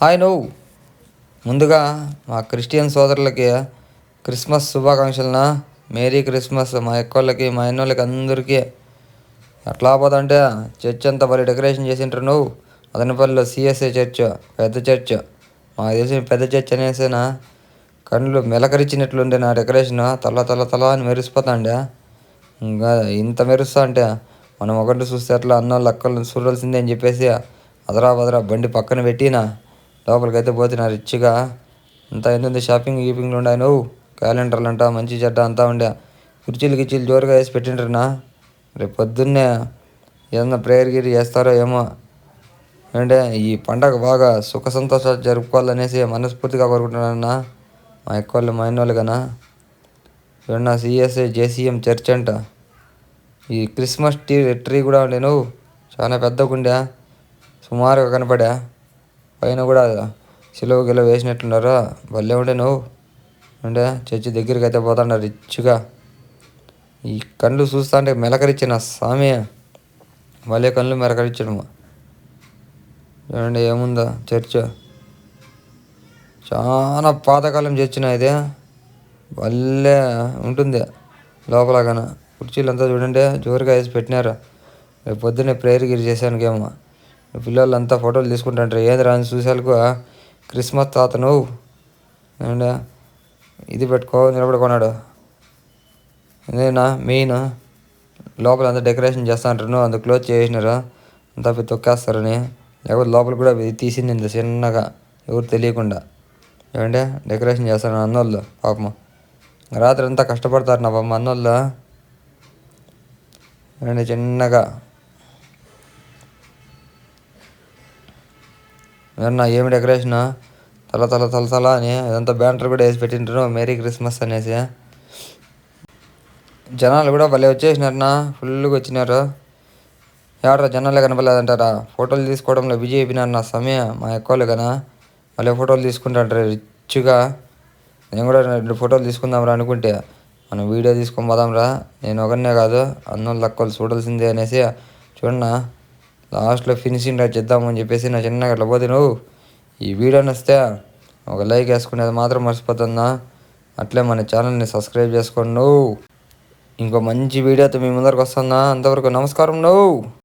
Hi నువ్వు. ముందుగా మా క్రిస్టియన్ సోదరులకి క్రిస్మస్ శుభాకాంక్షలన? మేరీ క్రిస్మస్ మా ఎక్కోళ్ళకి మా ఎన్నోళ్ళకి అందరికీ. ఎట్లా పోదంటే చర్చ్ అంతా మరి డెకరేషన్ చేసింటారు నువ్వు. అదనపల్లిలో సిఎస్ఏ చర్చ్ పెద్ద చర్చ్. మాకు తెలిసిన పెద్ద చర్చ్ అనేసినా? కళ్ళు మెలకరిచినట్లుండే నా డెకరేషన్. తల తల తల అని మెరిసిపోతాండే. ఇంకా ఇంత మెరుస్తా అంటే మనం ఒకటి చూస్తే అట్లా అన్నోళ్ళు అక్కలు చూడాల్సిందే అని చెప్పేసి అదరా బదరా బండి పక్కన పెట్టినా. లోపలికైతే అయితే పోతున్నా రిచ్గా అంతా ఏంది షాపింగ్ గీపింగ్లు ఉండే నువ్వు? క్యాలెండర్లు అంట మంచి చెడ్డ అంతా ఉండే. కుర్చీలు గిచ్చీలు జోరుగా వేసి పెట్టిండ్రనా రేపు పొద్దున్నే ఏదన్నా ప్రేయర్ గిరి చేస్తారో ఏమో. అంటే ఈ పండగ బాగా సుఖ సంతోషాలు జరుపుకోవాలనేసి మనస్ఫూర్తిగా కోరుకుంటున్నానన్నా. మా ఎక్కువ మా ఇన్నోళ్ళు కన్నా చూడన్నా సిఎస్ఏ జేసీఎం చర్చ్ అంట. ఈ క్రిస్మస్ ట్రీ ట్రీ కూడా ఉండే నువ్వు? చాలా పెద్ద గుండె. సుమారుగా కనపడా? పైన కూడా సిలువ గిలువ వేసినట్లున్నారు భలే ఉండే నువ్వు. అంటే చర్చి దగ్గరికి అయితే పోతాడు రిచ్గా. ఈ కళ్ళు చూస్తా అంటే మెలకరిచ్చిన స్వామి. భలే కళ్ళు మెలకరించడము చూడండి ఏముందా చర్చ్. చాలా పాతకాలం చర్చిన ఇది. భలే ఉంటుంది లోపల కన్నా కుర్చీలు అంతా చూడండి జోరుగా వేసి పెట్టినారు. రేపు పొద్దున్నే ప్రేయర్ గిరి చేశానుకేమో పిల్లలంతా ఫోటోలు తీసుకుంటాంటారు ఏది రాని చూసేలకు క్రిస్మస్ తాత నువ్వు? అండ్ ఇది పెట్టుకో నిలబడుకున్నాడు ఇదేనా? మెయిన్ లోపల అంతా డెకరేషన్ చేస్తా అంటారు అంత క్లోజ్ చేసినారు? అంతా పోయి తొక్కేస్తారని. లేకపోతే లోపల కూడా తీసింది ఇంత చిన్నగా. ఎవరు తెలియకుండా. ఏమంటే డెకరేషన్ చేస్తారు అన్నోళ్ళు పాపం. రాత్రి అంతా కష్టపడతారు నా పాపం అన్నోళ్ళు? చిన్నగా. ఏమన్నా ఏమి డెకరేషన్? తల తల తల తల అని అదంతా బ్యానర్ కూడా వేసి పెట్టింటారు మేరీ క్రిస్మస్ అనేసి. జనాలు కూడా భలే వచ్చేసినారనా ఫుల్గా వచ్చినారు. ఎవరా జనాలే కనపడలేదంటారా? ఫోటోలు తీసుకోవడంలో బిజీ అయిపోయినారు నా సమయం మా ఎక్కువలు కదా. భలే ఫోటోలు తీసుకుంటారు రిచ్గా. నేను కూడా రెండు ఫోటోలు తీసుకుందాంరా అనుకుంటే. మనం వీడియో తీసుకొని పోదాంరా. నేను ఒకరినే కాదు అన్నోళ్ళు తక్కువ చూడాల్సిందే అనేసి. చూడన్నా. లాస్ట్లో ఫినిషింగ్ టచ్ చేద్దామని చెప్పేసి నా చిన్నగా అట్లా పోతే నువ్వు ఈ వీడియో నస్తే ఒక లైక్ వేసుకునేది మాత్రం మర్చిపోతుందా? అట్లే మన ఛానల్ని సబ్స్క్రైబ్ చేసుకోండి నువ్వు. ఇంకో మంచి వీడియోతో మీ ముందరకు వస్తుందా అంతవరకు నమస్కారం నువ్వు.